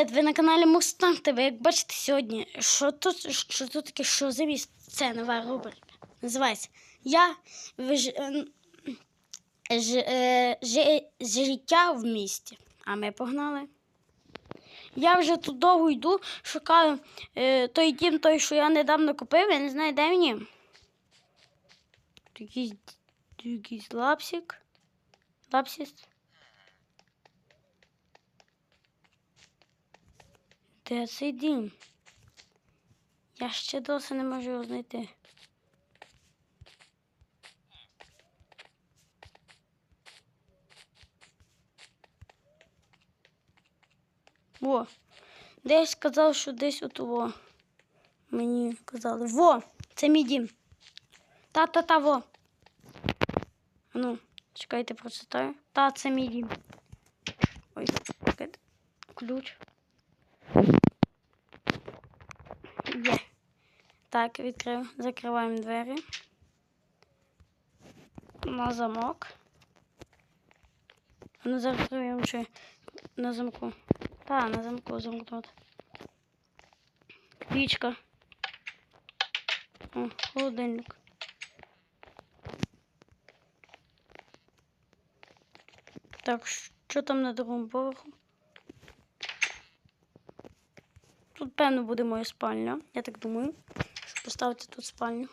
Привіт, ви на каналі Мустанг ТВ. Як бачите сьогодні, що тут, що тут таке, що завіс? Це нова рубрика. Називається Я в ж, е, ж, е, ж, життя в місті. А ми погнали. Я вже тут довго йду, шукаю е, той дім, той, що я недавно купив, я не знаю, де. Тут Якийсь, якийсь лапсик. Лапсіс. Де цей дім? Я ще досі не можу його знайти. Во. Десь казав, що десь от во. Мені казали. Во! Це мій дім. Та-та-та, во. Ну, чекайте, прочитаю. Та, це мій дім. Ой, чекайте. Ключ. Є. Так, відкрив. Закриваємо двері. На замок. Ну, перевіримо, чи на замку. Та, на замку замкнути. Пічка. О, холодильник. Так, що там на другому поверху? Тут, певно, буде моя спальня. Я так думаю. Щоб поставити тут спальню.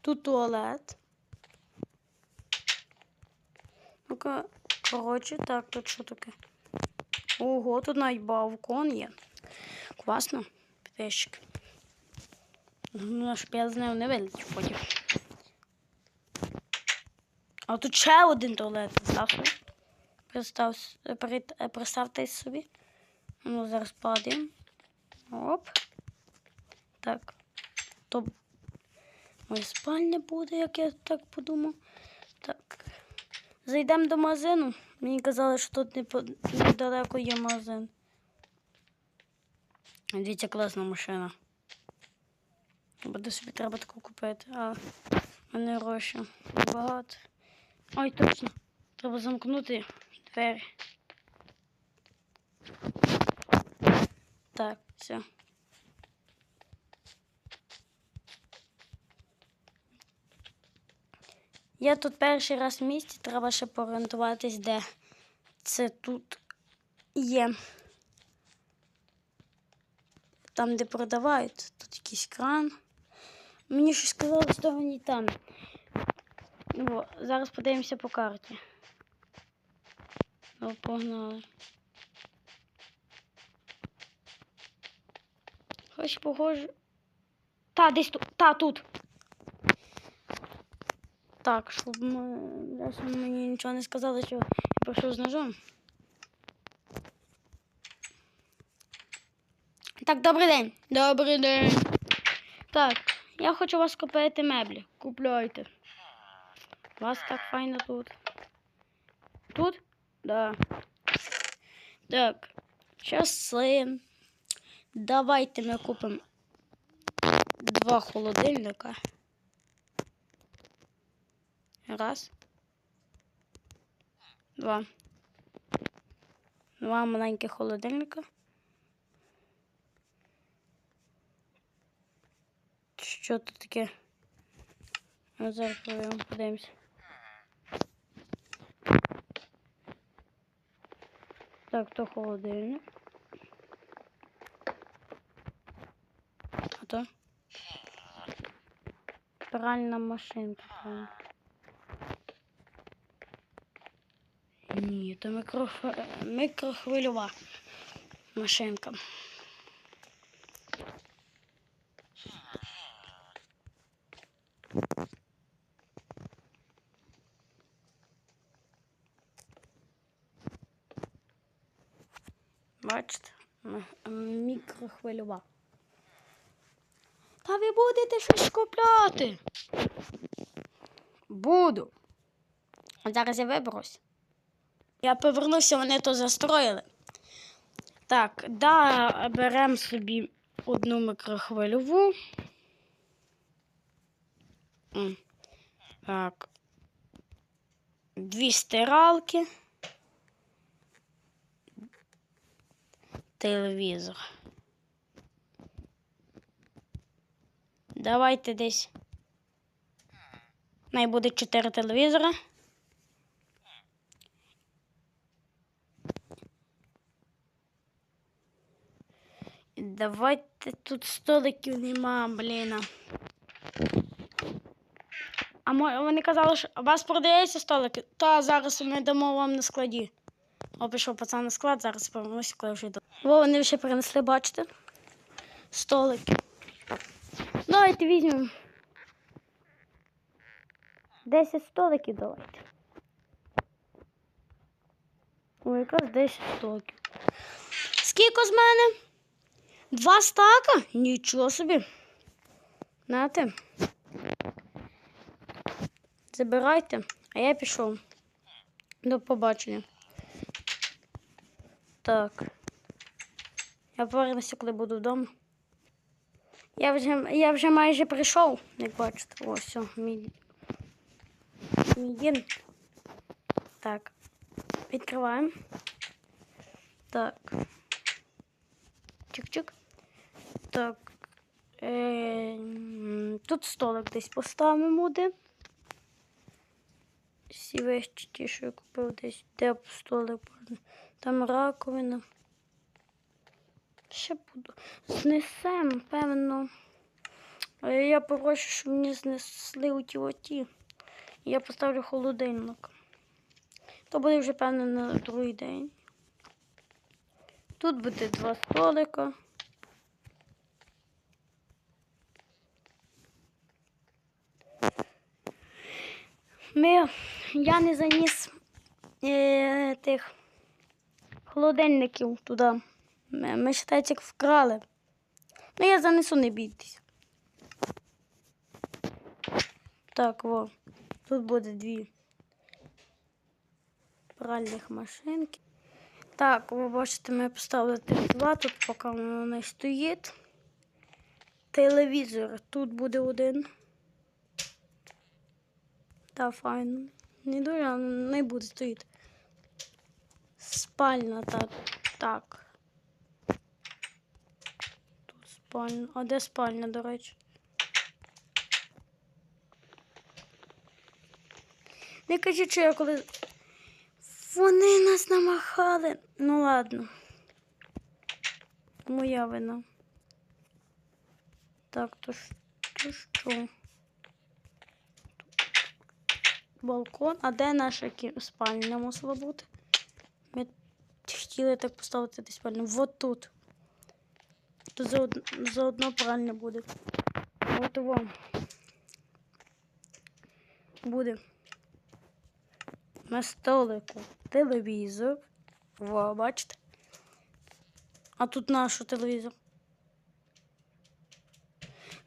Тут туалет. Ну-ка, коротше, так, тут що таке? Ого, тут навіть балкон є. Класно. Підписчик. Ну, щоб я з нею не вилетів потім. А тут ще один туалет. Представте. Представ, представте собі. Ну, зараз падаємо. Оп. Так. То моя спальня буде, як я так подумав. Так. Зайдемо до магазину. Мені казали, що тут недалеко є магазин. Дивіться, класна машина. Буде собі треба таку купити. А в мене гроші багато. Ой, точно. Треба замкнути двері. Так, все. Я тут перший раз в місті, треба ще порієнтуватись, де це тут є. Там, де продавають, тут якийсь кран. Мені щось сказали, що вони там. Ну, зараз подивимося по карті. Ну, погнали. Хоч похоже. Та, десь тут. Та, тут. Так, щоб ми... щоб мені нічого не сказали, що я прийшов з ножом. Так, добрий день. Добрий день. Так, я хочу вас купити меблі. Купляйте. Вас так файно тут. Тут? Да. Так. Часи. Давайте ми купимо два холодильника. Раз. Два. Два маленьких холодильника. Що тут таке? Ну, зараз проведемо, Так, то холодильник. А то? Пральна машинка. Ні, то мікро... микрохвильова машинка. Бачите? Мікрохвильова. Та ви будете щось купляти. Буду. Зараз я виберусь. Я повернувся, вони то застроїли. Так, да, беремо собі одну мікрохвильову. Так. дві стиралки. Телевізор. Давайте десь. Най буде чотири телевізора. Давайте тут столиків нема, блін. А вони казали, що у вас продається столики? Та зараз ми дамо вам на складі. О, пішов пацан на склад, зараз повернуся, коли вже йду. Во, вони вже принесли, бачите? Столики. Давайте візьмемо. 10 столиків давайте. О, якраз 10 столиків. Скільки з мене? Два стака? Нічого собі. Нате. Забирайте, а я пішов. До побачення. Так. Я повернуся, коли буду вдома. Я вже, я вже майже прийшов, як бачите. Ось, все, мій, мій дім. Так. Відкриваємо. Так. Чик-чик. Так. Е, тут столик десь поставимо один. Всі вещі ті, що я купив десь. Де столик? Там раковина. Ще буду. Знесем, певно. Я попрошу, щоб мені знесли у ті оті. Я поставлю холодильник. То буде вже, певно, на другий день. Тут буде два столика. Ми, я не заніс е, тих холодильників туди. Ми, ми считається, як вкрали. Ну, я занесу, не бійтесь. Так, во. Тут буде дві пральних машинки. Так, ви бачите, ми поставили два, тут поки воно не стоїть. Телевізор тут буде один. Та файно. Не дуже, але не буде стоїти. Спальня так. Так. Тут спальня. А де спальня, до речі? Не кажіть, що я коли. Вони нас намахали. Ну ладно. Моя вина. Так, то що? Балкон. А де наша спальня мусила бути? Ми хотіли так поставити десь спальню. Вот тут. Тут заодно, заодно правильно буде. От вам. Буде. На столику телевізор. Во, бачите? А тут наш телевізор.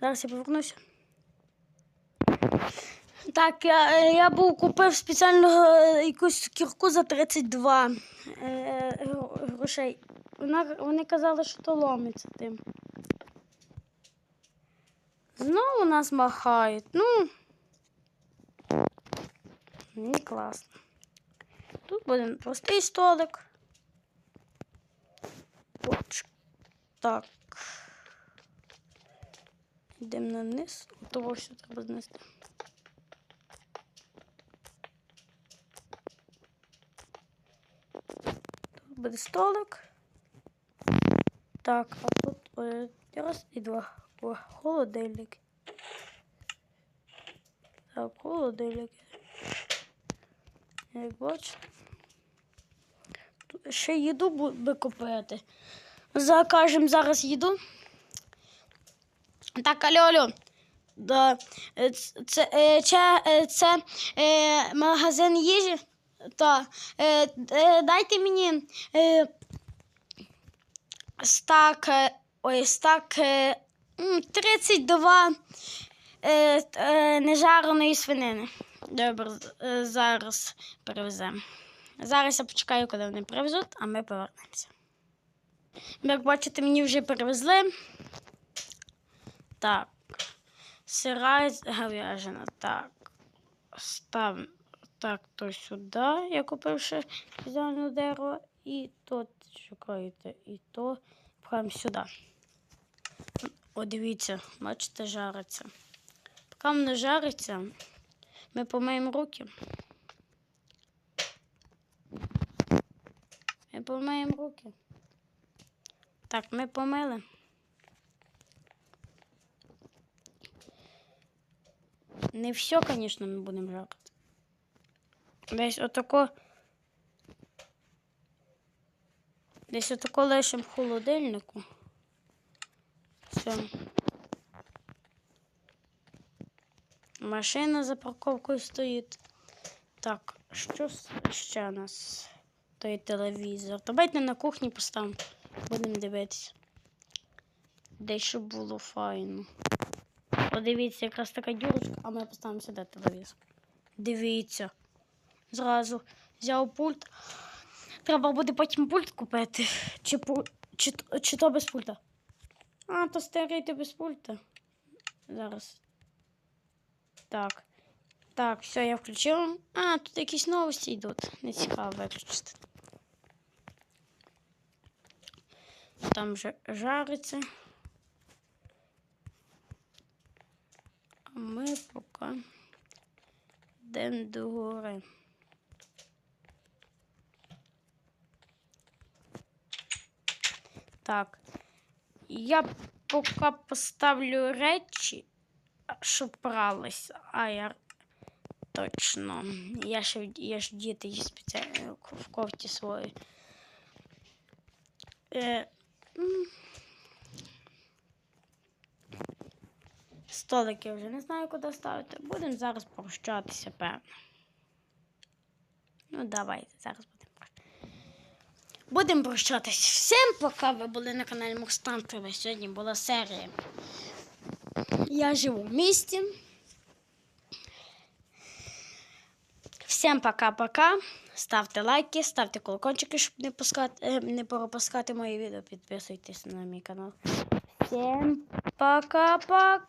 Зараз я повернуся. Так, я, я був купив спеціально е, якусь кірку за 32 е, грошей. Вона, вони казали, що то ломиться тим. Знову нас махають. Ну. Не класно. Тут буде простий столик. Так. Йдемо на низ. Того, що треба знести. Буде столик. Так, а тут е, раз і два. О, холодильник. Так, холодильник. Як бачите. Тут ще їду би купити. Закажемо зараз їду. Так, алло, алло. Да. е, Це, е, це, це е, магазин їжі. Та, е, е, дайте мені е, стак, е, ой, стак е, 32 е, е, нежареної свинини. Добре, е, зараз привеземо. Зараз я почекаю, коли вони привезуть, а ми повернемося. Як бачите, мені вже привезли. Так. Сира говяжина. Так. Став. Так, то сюди я купив ще спеціальне дерево. І тут шукаєте, і то пхаємо сюди. О, дивіться, бачите, жариться. Поки воно жариться, ми помиємо руки. Ми помиємо руки. Так, ми помили. Не все, звісно, ми будемо жарити. Десь отако. Десь отако лишимо в холодильнику. Все. Машина за парковкою стоїть. Так, що ще у нас? Той телевізор. Давайте на кухні поставимо. Будемо дивитися. Де щоб було файно. Подивіться, якраз така дюрочка, а ми поставимо сюди телевізор. Дивіться. Зразу взяв пульт. Треба буде потім пульт купити. Чи, чи, чи то без пульта? А, то старий то без пульта. Зараз. Так. Так, все, я включила. А, тут якісь новості йдуть. Не цікаво виключити. Там вже жариться. А ми поки йдемо до гори. Так. Я поки поставлю речі, щоб прались. А я точно. Я ж, я ж діти спеціально в кофті свої. Е, м. Столики вже не знаю, куди ставити. Будемо зараз прощатися, певно. Ну, давайте, зараз. Будемо прощатись. Всім пока ви були на каналі Мукстантове. Сьогодні була серія. Я живу в місті. Всім пока-пока. Ставте лайки, ставте колокольчики, щоб не, пускати, е, не пропускати мої відео. Підписуйтесь на мій канал. Всім пока-пока.